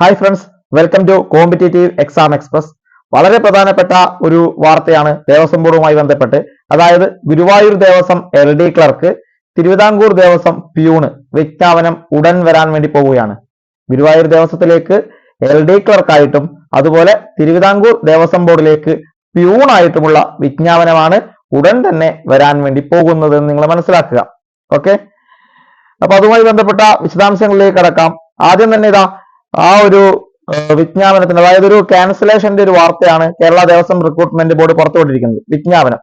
Hi friends welcome to competitive exam express വളരെ പ്രധാനപ്പെട്ട ഒരു വാർത്തയാണ് ദേവസ്വം ബോർഡുമായി ബന്ധപ്പെട്ട്. അതായത് Guruvayur Devaswom L D clerk Thiruvithamkoor Devaswom peon വിജ്ഞാപനം ഉടൻ വരാൻ വേണ്ടി പോവുകയാണ്. ഗുരുവായൂർ ദേവസ്വത്തിലേക്ക് എൽ ഡി ക്ലർക്കായിട്ടും അതുപോലെ തിരുവിതാംകൂർ ദേവസ്വം ബോർഡിലേക്ക് പ്യൂണായിട്ടുമുള്ള വിജ്ഞാപനമാണ് ഉടൻ തന്നെ വരാൻ വേണ്ടി പോകുന്നതെന്ന് നിങ്ങൾ മനസ്സിലാക്കുക. ഓക്കെ അപ്പൊ അതുമായി ബന്ധപ്പെട്ട വിശദാംശങ്ങളിലേക്ക് കടക്കാം. ആദ്യം തന്നെ ഇതാ ആ ഒരു വിജ്ഞാപനത്തിന് അതായത് ഒരു ക്യാൻസലേഷന്റെ ഒരു വാർത്തയാണ് കേരള ദേവസ്വം റിക്രൂട്ട്മെന്റ് ബോർഡ് പുറത്തുവിട്ടിരിക്കുന്നത്. വിജ്ഞാപനം.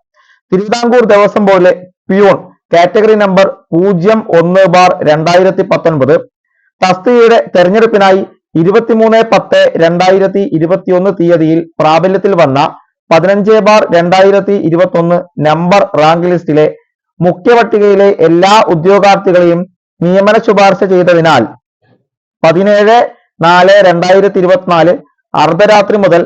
തിരുവിതാംകൂർ ദേവസ്വം ബോർഡിലെ പ്യൂൺ കാറ്റഗറി നമ്പർ പൂജ്യം ഒന്ന് ബാർ രണ്ടായിരത്തി പത്തൊൻപത് തസ്തികയുടെ തെരഞ്ഞെടുപ്പിനായി ഇരുപത്തിമൂന്ന് പത്ത് രണ്ടായിരത്തി ഇരുപത്തിയൊന്ന് തീയതിയിൽ പ്രാബല്യത്തിൽ വന്ന പതിനഞ്ച് ബാർ രണ്ടായിരത്തി ഇരുപത്തി ഒന്ന് നമ്പർ റാങ്ക് ലിസ്റ്റിലെ മുഖ്യപട്ടികയിലെ എല്ലാ ഉദ്യോഗാർത്ഥികളെയും നിയമന ശുപാർശ ചെയ്തതിനാൽ പതിനേഴ് നാല് രണ്ടായിരത്തി ഇരുപത്തിനാല് അർദ്ധരാത്രി മുതൽ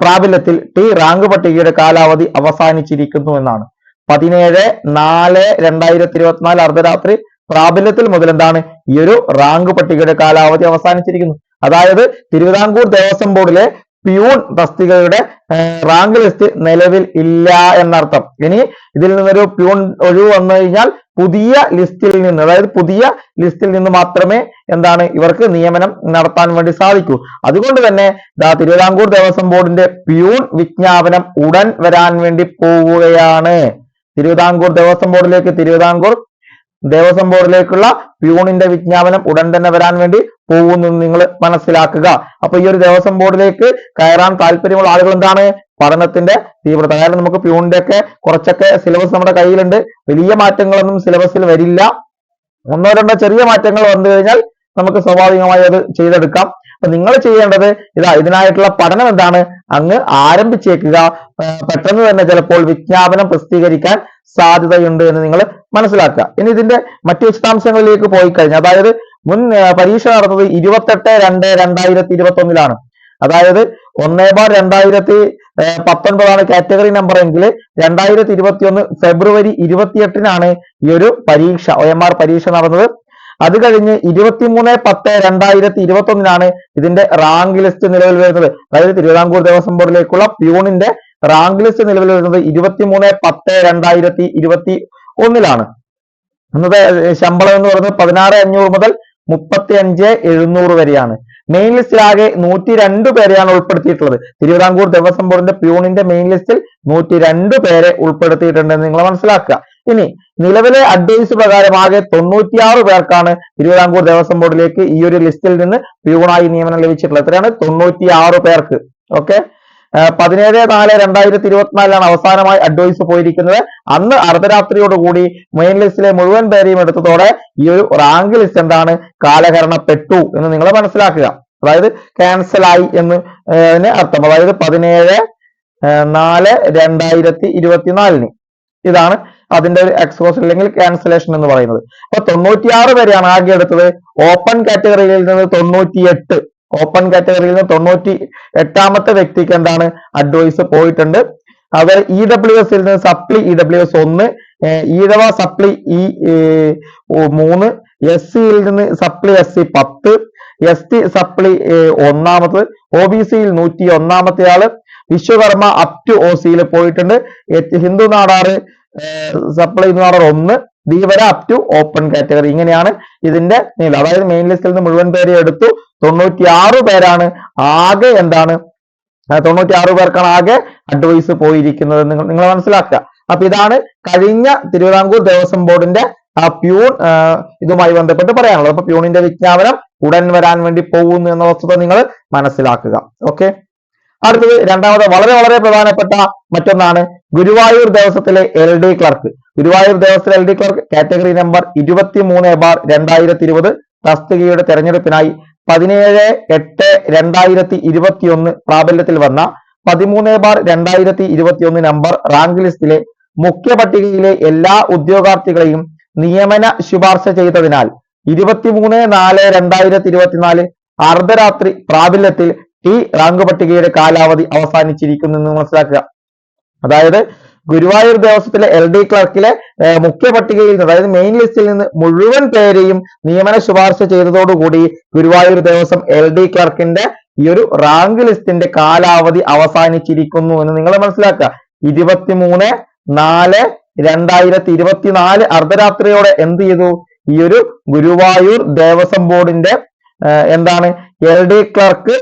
പ്രാബല്യത്തിൽ ടി റാങ്ക് പട്ടികയുടെ കാലാവധി അവസാനിച്ചിരിക്കുന്നു എന്നാണ്. പതിനേഴ് നാല് രണ്ടായിരത്തി ഇരുപത്തിനാല് അർദ്ധരാത്രി പ്രാബല്യത്തിൽ മുതൽ എന്താണ് ഈ ഒരു റാങ്ക് പട്ടികയുടെ കാലാവധി അവസാനിച്ചിരിക്കുന്നു. അതായത് തിരുവിതാംകൂർ ദേവസ്വം ബോർഡിലെ പ്യൂൺ തസ്തികയുടെ റാങ്ക് ലിസ്റ്റ് നിലവിൽ ഇല്ല എന്നർത്ഥം. ഇനി ഇതിൽ നിന്നൊരു പ്യൂൺ ഒഴിവ് വന്നു കഴിഞ്ഞാൽ പുതിയ ലിസ്റ്റിൽ നിന്ന് അതായത് പുതിയ ലിസ്റ്റിൽ നിന്ന് മാത്രമേ എന്താണ് ഇവർക്ക് നിയമനം നടത്താൻ വേണ്ടി സാധിക്കൂ. അതുകൊണ്ട് തന്നെ തിരുവിതാംകൂർ ദേവസ്വം ബോർഡിന്റെ പ്യൂൺ വിജ്ഞാപനം ഉടൻ വരാൻ വേണ്ടി പോവുകയാണ്. തിരുവിതാംകൂർ ദേവസ്വം ബോർഡിലേക്ക് തിരുവിതാംകൂർ ദേവസ്വം ബോർഡിലേക്കുള്ള പ്യൂണിന്റെ വിജ്ഞാപനം ഉടൻ തന്നെ വരാൻ വേണ്ടി പോകുന്നു നിങ്ങൾ മനസ്സിലാക്കുക. അപ്പൊ ഈ ഒരു ദേവസ്വം ബോർഡിലേക്ക് കയറാൻ താല്പര്യമുള്ള ആളുകൾ എന്താണ്? പഠനത്തിന്റെ തീവ്രത. കാരണം നമുക്ക് പ്യൂണിന്റെ ഒക്കെ കുറച്ചൊക്കെ സിലബസ് നമ്മുടെ കയ്യിലുണ്ട്. വലിയ മാറ്റങ്ങളൊന്നും സിലബസിൽ വരില്ല. ഒന്നോ രണ്ടോ ചെറിയ മാറ്റങ്ങൾ വന്നു കഴിഞ്ഞാൽ നമുക്ക് സ്വാഭാവികമായി അത് ചെയ്തെടുക്കാം. അപ്പൊ നിങ്ങൾ ചെയ്യേണ്ടത് ഇതാ ഇതിനായിട്ടുള്ള പഠനം എന്താണ്? അങ്ങ് ആരംഭിച്ചേക്കുക. പെട്ടെന്ന് തന്നെ ചിലപ്പോൾ വിജ്ഞാപനം പ്രസിദ്ധീകരിക്കാൻ സാധ്യതയുണ്ട് എന്ന് നിങ്ങൾ മനസ്സിലാക്കുക. ഇനി ഇതിന്റെ മറ്റു വിശദാംശങ്ങളിലേക്ക് പോയി കഴിഞ്ഞാൽ അതായത് മുൻ പരീക്ഷ നടന്നത് ഇരുപത്തെട്ട് രണ്ട് രണ്ടായിരത്തി ഇരുപത്തി ഒന്നിലാണ് അതായത് ഒന്നേ ബാർ രണ്ടായിരത്തി പത്തൊൻപതാണ് കാറ്റഗറി നമ്പർ എങ്കിൽ രണ്ടായിരത്തി ഇരുപത്തി ഒന്ന് ഫെബ്രുവരി ഇരുപത്തിയെട്ടിനാണ് ഈ ഒരു പരീക്ഷ ഒ എം ആർ പരീക്ഷ നടന്നത്. അത് കഴിഞ്ഞ് ഇരുപത്തിമൂന്ന് പത്ത് രണ്ടായിരത്തി ഇരുപത്തി ഒന്നിനാണ് ഇതിന്റെ റാങ്ക് ലിസ്റ്റ് നിലവിൽ വരുന്നത്. അതായത് തിരുവിതാംകൂർ ദേവസ്വം ബോർഡിലേക്കുള്ള പ്യൂണിന്റെ റാങ്ക് ലിസ്റ്റ് നിലവിൽ വരുന്നത് ഇരുപത്തിമൂന്ന് പത്ത് രണ്ടായിരത്തി ഇരുപത്തി ഒന്നിലാണ് ഇന്നത്തെ ശമ്പളം എന്ന് പറയുന്നത് പതിനാറ് അഞ്ഞൂറ് മുതൽ മുപ്പത്തി അഞ്ച് എഴുന്നൂറ് വരെയാണ്. മെയിൻ ലിസ്റ്റിൽ ആകെ നൂറ്റി രണ്ട് പേരെയാണ് ഉൾപ്പെടുത്തിയിട്ടുള്ളത്. തിരുവിതാംകൂർ ദേവസ്വം ബോർഡിന്റെ പ്യൂണിന്റെ മെയിൻ ലിസ്റ്റിൽ നൂറ്റി രണ്ട് പേരെ ഉൾപ്പെടുത്തിയിട്ടുണ്ടെന്ന് നിങ്ങൾ മനസ്സിലാക്കുക. ഇനി നിലവിലെ അഡ്വൈസ് പ്രകാരം ആകെ തൊണ്ണൂറ്റിയാറ് പേർക്കാണ് തിരുവിതാംകൂർ ദേവസ്വം ബോർഡിലേക്ക് ഈ ഒരു ലിസ്റ്റിൽ നിന്ന് പ്യൂണായി നിയമനം ലഭിച്ചിട്ടുള്ളത്. എത്രയാണ്? തൊണ്ണൂറ്റിയാറ് പേർക്ക്. ഓക്കെ പതിനേഴ് നാല് രണ്ടായിരത്തി ഇരുപത്തിനാലിലാണ് അവസാനമായി അഡ്വൈസ് പോയിരിക്കുന്നത്. അന്ന് അർദ്ധരാത്രിയോടുകൂടി മെയിൻ ലിസ്റ്റിലെ മുഴുവൻ പേരെയും എടുത്തതോടെ ഈ ഒരു റാങ്ക് ലിസ്റ്റ് എന്താണ്? കാലഹരണപ്പെട്ടു എന്ന് നിങ്ങൾ മനസ്സിലാക്കുക. അതായത് ക്യാൻസൽ ആയി എന്ന് അർത്ഥം. അതായത് പതിനേഴ് നാല് രണ്ടായിരത്തി ഇരുപത്തിനാലിന് ഇതാണ് അതിന്റെ ഒരു എക്സ്പോസ് അല്ലെങ്കിൽ ക്യാൻസലേഷൻ എന്ന് പറയുന്നത്. അപ്പൊ തൊണ്ണൂറ്റിയാറ് വരെയാണ് ആകെ എടുത്തത്. ഓപ്പൺ കാറ്റഗറിയിൽ നിന്ന് തൊണ്ണൂറ്റിയെട്ട്. ഓപ്പൺ കാറ്റഗറിയിൽ നിന്ന് തൊണ്ണൂറ്റി എട്ടാമത്തെ വ്യക്തിക്ക് എന്താണ്? അഡ്വൈസ് പോയിട്ടുണ്ട്. അത് ഇ ഡബ്ല്യു എസിൽ നിന്ന് സപ്ലി ഇ ഡബ്ല്യു എസ് ഒന്ന് ഈഴവ സപ്ലി ഇ മൂന്ന് എസ് സിയിൽ നിന്ന് സപ്ലി എസ് സി പത്ത് എസ് ടി സപ്ലി ഒന്നാമത് ഒ ബി സിയിൽ നൂറ്റി ഒന്നാമത്തെ ആൾ വിശ്വകർമ്മ അപ് ടു ഒ സിയിൽ പോയിട്ടുണ്ട്. ഹിന്ദു നാടാറ് സപ്ലൈ എന്ന് പറഞ്ഞാൽ ഒന്ന് വരെ അപ് ടു ഓപ്പൺ കാറ്റഗറി ഇങ്ങനെയാണ് ഇതിന്റെ നീല അതായത് മെയിൻ ലിസ്റ്റിൽ നിന്ന് മുഴുവൻ പേരെ എടുത്തു. തൊണ്ണൂറ്റിയാറ് പേരാണ് ആകെ എന്താണ്? തൊണ്ണൂറ്റിയാറ് പേർക്കാണ് ആകെ അഡ്വൈസ് പോയിരിക്കുന്നത് നിങ്ങൾ നിങ്ങൾ മനസ്സിലാക്കുക. അപ്പൊ ഇതാണ് കഴിഞ്ഞ തിരുവിതാംകൂർ ദേവസ്വം ബോർഡിന്റെ ആ പ്യൂൺ ഇതുമായി ബന്ധപ്പെട്ട് പറയാനുള്ളത്. അപ്പൊ പ്യൂണിന്റെ വിജ്ഞാപനം ഉടൻ വരാൻ വേണ്ടി പോകുന്നു എന്ന വസ്തുത നിങ്ങൾ മനസ്സിലാക്കുക. ഓക്കെ അടുത്തത് രണ്ടാമത് വളരെ വളരെ പ്രധാനപ്പെട്ട മറ്റൊന്നാണ് ഗുരുവായൂർ ദേവസ്വത്തിലെ L D clerk Guruvayur ദേവസ്വത്തിലെ L D clerk category number ഇരുപത്തി മൂന്ന് ബാർ രണ്ടായിരത്തി ഇരുപത് തസ്തികയുടെ തെരഞ്ഞെടുപ്പിനായി പതിനേഴ് എട്ട് രണ്ടായിരത്തി ഇരുപത്തി ഒന്ന് പ്രാബല്യത്തിൽ വന്ന പതിമൂന്ന് ബാർ രണ്ടായിരത്തി ഇരുപത്തി ഒന്ന് നമ്പർ റാങ്ക് ലിസ്റ്റിലെ മുഖ്യ പട്ടികയിലെ എല്ലാ ഉദ്യോഗാർത്ഥികളെയും നിയമന ശുപാർശ ചെയ്തതിനാൽ ഇരുപത്തിമൂന്ന് നാല് രണ്ടായിരത്തി ഇരുപത്തിനാല് അർദ്ധരാത്രി പ്രാബല്യത്തിൽ ഈ റാങ്ക് പട്ടികയുടെ കാലാവധി അവസാനിച്ചിരിക്കുന്നു എന്ന് മനസ്സിലാക്കുക. അതായത് ഗുരുവായൂർ ദേവസ്വത്തിലെ എൽ ഡി ക്ലർക്കിലെ മുഖ്യ പട്ടികയിൽ നിന്ന് അതായത് മെയിൻ ലിസ്റ്റിൽ നിന്ന് മുഴുവൻ പേരെയും നിയമന ശുപാർശ ചെയ്തതോടുകൂടി ഗുരുവായൂർ ദേവസ്വം എൽ ഡി ക്ലർക്കിന്റെ ഈ ഒരു റാങ്ക് ലിസ്റ്റിന്റെ കാലാവധി അവസാനിച്ചിരിക്കുന്നു എന്ന് നിങ്ങൾ മനസ്സിലാക്കുക. ഇരുപത്തിമൂന്ന് നാല് രണ്ടായിരത്തി ഇരുപത്തിനാല് അർദ്ധരാത്രിയോടെ എന്ത് ചെയ്തു? ഈ ഒരു ഗുരുവായൂർ ദേവസ്വം ബോർഡിന്റെ എന്താണ് L D clerk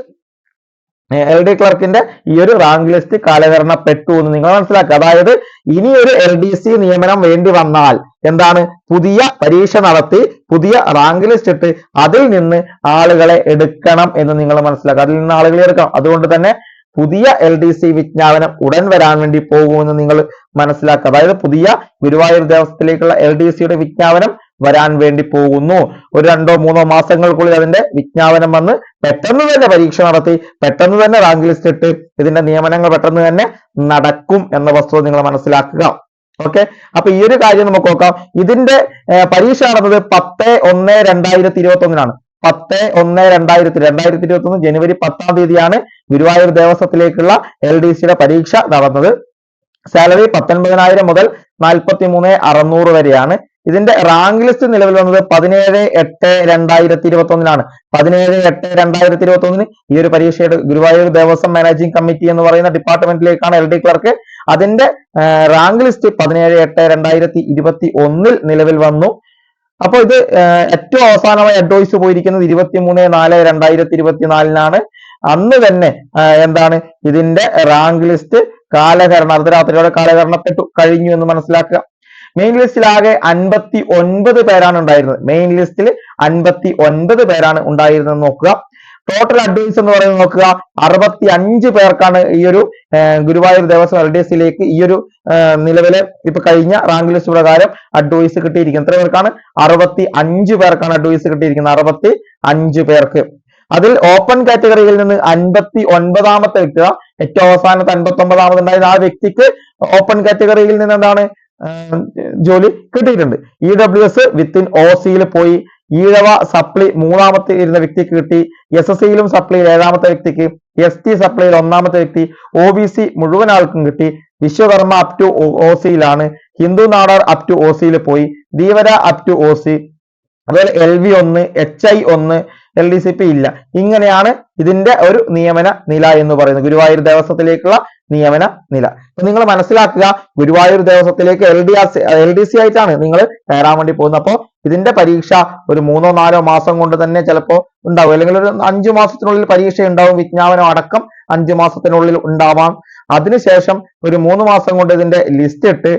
L D ക്ലർക്കിന്റെ ഈ ഒരു റാങ്ക് ലിസ്റ്റ് കാലഹരണപ്പെട്ടു എന്ന് നിങ്ങൾ മനസ്സിലാക്കുക. അതായത് ഇനി ഒരു എൽ ഡി സി നിയമനം വേണ്ടി വന്നാൽ എന്താണ്? പുതിയ പരീക്ഷ നടത്തി പുതിയ റാങ്ക് ലിസ്റ്റ് ഇട്ട് അതിൽ നിന്ന് ആളുകളെ എടുക്കണം എന്ന് നിങ്ങൾ മനസ്സിലാക്കുക. അതിൽ നിന്ന് ആളുകളെ എടുക്കണം. അതുകൊണ്ട് തന്നെ പുതിയ എൽ ഡി സി വിജ്ഞാപനം ഉടൻ വരാൻ വേണ്ടി പോകുമെന്ന് നിങ്ങൾ മനസ്സിലാക്കുക. അതായത് പുതിയ ഗുരുവായൂർ ദേവസ്ഥത്തിലേക്കുള്ള എൽ ഡി സിയുടെ വിജ്ഞാപനം വരാൻ വേണ്ടി പോകുന്നു. ഒരു രണ്ടോ മൂന്നോ മാസങ്ങൾക്കുള്ളിൽ അതിന്റെ വിജ്ഞാപനം വന്ന് പെട്ടെന്ന് തന്നെ പരീക്ഷ നടത്തി പെട്ടെന്ന് തന്നെ റാങ്ക് ലിസ്റ്റ് ഇട്ട് ഇതിന്റെ നിയമനങ്ങൾ പെട്ടെന്ന് തന്നെ നടക്കും എന്ന വസ്തുത നിങ്ങൾ മനസ്സിലാക്കുക. ഓക്കെ അപ്പൊ ഈ ഒരു കാര്യം നമുക്ക് നോക്കാം. ഇതിന്റെ പരീക്ഷ നടന്നത് പത്ത് ഒന്ന് രണ്ടായിരത്തി ഇരുപത്തി ഒന്നിനാണ് പത്ത് ഒന്ന് രണ്ടായിരത്തി രണ്ടായിരത്തി ഇരുപത്തി ഒന്ന് ജനുവരി പത്താം തീയതിയാണ് ഗുരുവായൂർ ദേവസ്വത്തിലേക്കുള്ള എൽ ഡി സിയുടെ പരീക്ഷ നടന്നത്. സാലറി പത്തൊൻപതിനായിരം മുതൽ നാൽപ്പത്തി മൂന്ന് അറുന്നൂറ് വരെയാണ്. ഇതിന്റെ റാങ്ക് ലിസ്റ്റ് നിലവിൽ വന്നത് പതിനേഴ് എട്ട് രണ്ടായിരത്തി ഇരുപത്തി ഒന്നിനാണ് പതിനേഴ് എട്ട് രണ്ടായിരത്തി ഇരുപത്തി ഒന്നിന് ഈ ഒരു പരീക്ഷയുടെ ഗുരുവായൂർ ദേവസ്വം മാനേജിംഗ് കമ്മിറ്റി എന്ന് പറയുന്ന ഡിപ്പാർട്ട്മെന്റിലേക്കാണ് എൽ ഡി ക്ലർക്ക് അതിന്റെ റാങ്ക് ലിസ്റ്റ് പതിനേഴ് എട്ട് രണ്ടായിരത്തി ഇരുപത്തി ഒന്നിൽ നിലവിൽ വന്നു. അപ്പോൾ ഇത് ഏറ്റവും അവസാനമായി അഡ്വൈസ് പോയിരിക്കുന്നത് ഇരുപത്തി മൂന്ന് നാല് രണ്ടായിരത്തി ഇരുപത്തിനാലിനാണ് അന്ന് തന്നെ എന്താണ് ഇതിന്റെ റാങ്ക് ലിസ്റ്റ് കാലഹരണം അർദ്ധരാത്രിയോടെ കാലഹരണപ്പെട്ടു കഴിഞ്ഞു എന്ന് മനസ്സിലാക്കുക. മെയിൻ ലിസ്റ്റിൽ ആകെ അൻപത്തി ഒൻപത് പേരാണ് ഉണ്ടായിരുന്നത്. മെയിൻ ലിസ്റ്റിൽ അൻപത്തി ഒൻപത് പേരാണ് ഉണ്ടായിരുന്നത് നോക്കുക. ടോട്ടൽ അഡ്വൈസ് എന്ന് പറയുന്നത് നോക്കുക. അറുപത്തി അഞ്ച് പേർക്കാണ് ഈ ഒരു ഗുരുവായൂർ ദേവസ്വം എസിലേക്ക് ഈ ഒരു നിലവിലെ ഇപ്പൊ കഴിഞ്ഞ റാങ്ക് ലിസ്റ്റ് പ്രകാരം അഡ്വൈസ് കിട്ടിയിരിക്കുന്നത്. എത്ര പേർക്കാണ്? അറുപത്തി അഞ്ച് പേർക്കാണ് അഡ്വൈസ് കിട്ടിയിരിക്കുന്നത്. അറുപത്തി അഞ്ച് പേർക്ക്. അതിൽ ഓപ്പൺ കാറ്റഗറിയിൽ നിന്ന് അൻപത്തി ഒൻപതാമത്തെ വ്യക്തി ഏറ്റവും അവസാനത്തെ അൻപത്തി ഒമ്പതാമത് ഉണ്ടായിരുന്ന ആ വ്യക്തിക്ക് ഓപ്പൺ കാറ്റഗറിയിൽ നിന്ന് എന്താണ്? ജോലി കിട്ടിയിട്ടുണ്ട്. E W S within O സിയിൽ പോയി. ഈഴവ സപ്ലി മൂന്നാമത്തെ ഇരുന്ന വ്യക്തിക്ക് കിട്ടി. എസ് എസ് സിയിലും സപ്ലിയിൽ ഏഴാമത്തെ വ്യക്തിക്ക്. എസ് ടി സപ്ലിയിൽ ഒന്നാമത്തെ വ്യക്തി. ഒ ബി സി മുഴുവൻ ആൾക്കും കിട്ടി. Vishwakarma up to O സിയിലാണ് Hindu Nadar up to O സിയിൽ പോയി. Dheevara up to O C അതുപോലെ എൽ വി ഒന്ന് എച്ച് ഐ ഒന്ന് എൽ ഡി സി പി ഇല്ല. ഇങ്ങനെയാണ് ഇതിന്റെ ഒരു നിയമന നില എന്ന് പറയുന്നത്. ഗുരുവായൂർ ദേവസ്വത്തിലേക്കുള്ള നിയമന നില. അപ്പൊ നിങ്ങൾ മനസ്സിലാക്കുക Guruvayur ദേവസ്വത്തിലേക്ക് L D R L D C ആയിട്ടാണ് നിങ്ങൾ കയറാൻ വേണ്ടി പോകുന്നത്. അപ്പോൾ ഇതിന്റെ പരീക്ഷ ഒരു മൂന്നോ നാലോ മാസം കൊണ്ട് തന്നെ ചിലപ്പോൾ ഉണ്ടാവും. അല്ലെങ്കിൽ ഒരു അഞ്ചു മാസത്തിനുള്ളിൽ പരീക്ഷ ഉണ്ടാവും വിജ്ഞാപനം അടക്കം. അഞ്ചു മാസത്തിനുള്ളിൽ ഉണ്ടാവാം. അതിനുശേഷം ഒരു മൂന്ന് മാസം കൊണ്ട് ഇതിന്റെ ലിസ്റ്റ് ഇട്ട്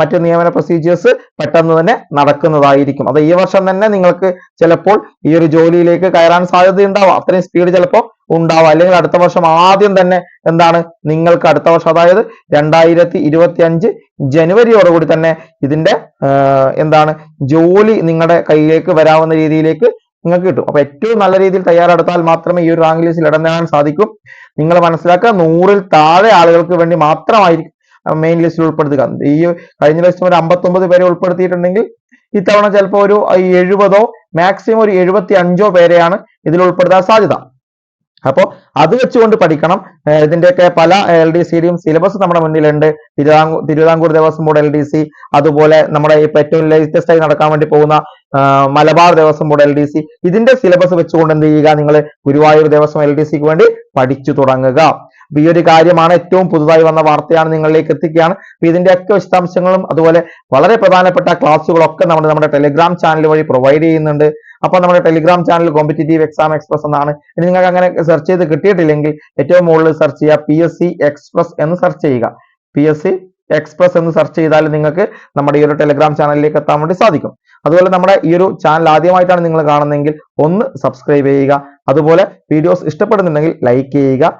മറ്റു നിയമന പ്രൊസീജിയേഴ്സ് പെട്ടെന്ന് തന്നെ നടക്കുന്നതായിരിക്കും. അത് ഈ വർഷം തന്നെ നിങ്ങൾക്ക് ചിലപ്പോൾ ഈ ഒരു ജോലിയിലേക്ക് കയറാൻ സാധ്യത ഉണ്ടാവാം അത്രയും സ്പീഡ് ചിലപ്പോൾ ഉണ്ടാവാം. അല്ലെങ്കിൽ അടുത്ത വർഷം ആദ്യം തന്നെ എന്താണ് നിങ്ങൾക്ക് അടുത്ത വർഷം അതായത് രണ്ടായിരത്തി ഇരുപത്തി അഞ്ച് ജനുവരിയോടുകൂടി തന്നെ ഇതിന്റെ എന്താണ് ജോലി നിങ്ങളുടെ കയ്യിലേക്ക് വരാവുന്ന രീതിയിലേക്ക് നിങ്ങൾക്ക് കിട്ടും. അപ്പൊ ഏറ്റവും നല്ല രീതിയിൽ തയ്യാറെടുത്താൽ മാത്രമേ ഈ ഒരു റാങ്ക് ലിസ്റ്റിൽ ഇടം നേടാൻ സാധിക്കും. നിങ്ങൾ മനസ്സിലാക്കുക നൂറിൽ താഴെ ആളുകൾക്ക് വേണ്ടി മാത്രമായിരിക്കും മെയിൻ ലിസ്റ്റിൽ ഉൾപ്പെടുത്തുക. ഈ കഴിഞ്ഞ പ്രാവശ്യം ഒരു അമ്പത്തൊമ്പത് പേരെ ഉൾപ്പെടുത്തിയിട്ടുണ്ടെങ്കിൽ ഇത്തവണ ചിലപ്പോൾ ഒരു എഴുപതോ മാക്സിമം ഒരു എഴുപത്തി അഞ്ചോ പേരെയാണ് ഇതിൽ ഉൾപ്പെടുത്താൻ സാധ്യത. അപ്പോ അത് വെച്ചുകൊണ്ട് പഠിക്കണം. ഇതിന്റെയൊക്കെ പല എൽ ഡി സിയുടെയും സിലബസ് നമ്മുടെ മുന്നിലുണ്ട്. Thiruvithamkoor Thiruvithamkoor Devaswom board L D C അതുപോലെ നമ്മുടെ ഇപ്പൊ ഏറ്റവും ലേറ്റസ്റ്റ് ആയി നടക്കാൻ വേണ്ടി പോകുന്ന Malabar Devaswom board L D C. ഇതിന്റെ സിലബസ് വെച്ചുകൊണ്ട് എന്ത് ചെയ്യുക? നിങ്ങൾ ഗുരുവായൂർ ദേവസ്വം എൽ ഡി സിക്ക് വേണ്ടി പഠിച്ചു തുടങ്ങുക. അപ്പൊ ഈ ഒരു കാര്യമാണ് ഏറ്റവും പുതുതായി വന്ന വാർത്തയാണ് നിങ്ങളിലേക്ക് എത്തിക്കുകയാണ്. അപ്പൊ ഇതിന്റെയൊക്കെ വിശദാംശങ്ങളും അതുപോലെ വളരെ പ്രധാനപ്പെട്ട ക്ലാസ്സുകളൊക്കെ നമ്മൾ നമ്മുടെ ടെലിഗ്രാം ചാനൽ വഴി പ്രൊവൈഡ് ചെയ്യുന്നുണ്ട്. അപ്പൊ നമ്മുടെ telegram channel competitive exam express എന്നാണ്. ഇനി നിങ്ങൾക്ക് അങ്ങനെ സെർച്ച് ചെയ്ത് കിട്ടിയിട്ടില്ലെങ്കിൽ ഏറ്റവും മുകളിൽ സെർച്ച് ചെയ്യുക പി എസ് സി എക്സ്പ്രസ് എന്ന് സെർച്ച് ചെയ്യുക. പി എസ് സി എക്സ്പ്രസ് എന്ന് സെർച്ച് ചെയ്താൽ നിങ്ങൾക്ക് നമ്മുടെ ഈ ഒരു ടെലിഗ്രാം ചാനലിലേക്ക് എത്താൻ വേണ്ടി സാധിക്കും. അതുപോലെ നമ്മുടെ ഈ ഒരു ചാനൽ ആദ്യമായിട്ടാണ് നിങ്ങൾ കാണുന്നതെങ്കിൽ ഒന്ന് സബ്സ്ക്രൈബ് ചെയ്യുക. അതുപോലെ വീഡിയോസ് ഇഷ്ടപ്പെടുന്നുണ്ടെങ്കിൽ ലൈക്ക് ചെയ്യുക.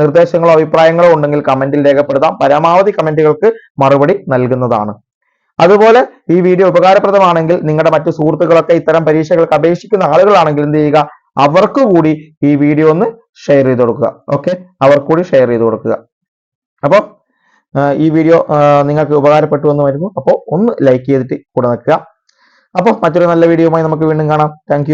നിർദ്ദേശങ്ങളോ അഭിപ്രായങ്ങളോ ഉണ്ടെങ്കിൽ കമന്റിൽ രേഖപ്പെടുത്താം. പരമാവധി കമന്റുകൾക്ക് മറുപടി നൽകുന്നതാണ്. അതുപോലെ ഈ വീഡിയോ ഉപകാരപ്രദമാണെങ്കിൽ നിങ്ങളുടെ മറ്റു സുഹൃത്തുക്കളൊക്കെ ഇത്തരം പരീക്ഷകൾക്ക് അപേക്ഷിക്കുന്ന ആളുകളാണെങ്കിൽ എന്ത് ചെയ്യുക? അവർക്ക് കൂടി ഈ വീഡിയോ ഒന്ന് ഷെയർ ചെയ്ത് കൊടുക്കുക. ഓക്കെ അവർക്ക് കൂടി ഷെയർ ചെയ്ത് കൊടുക്കുക. അപ്പോൾ ഈ വീഡിയോ നിങ്ങൾക്ക് ഉപകാരപ്പെട്ടു എന്ന് വരുന്നു അപ്പോൾ ഒന്ന് ലൈക്ക് ചെയ്തിട്ട് കൂടെ നിൽക്കുക. അപ്പോൾ മറ്റൊരു നല്ല വീഡിയോയുമായി നമുക്ക് വീണ്ടും കാണാം. താങ്ക്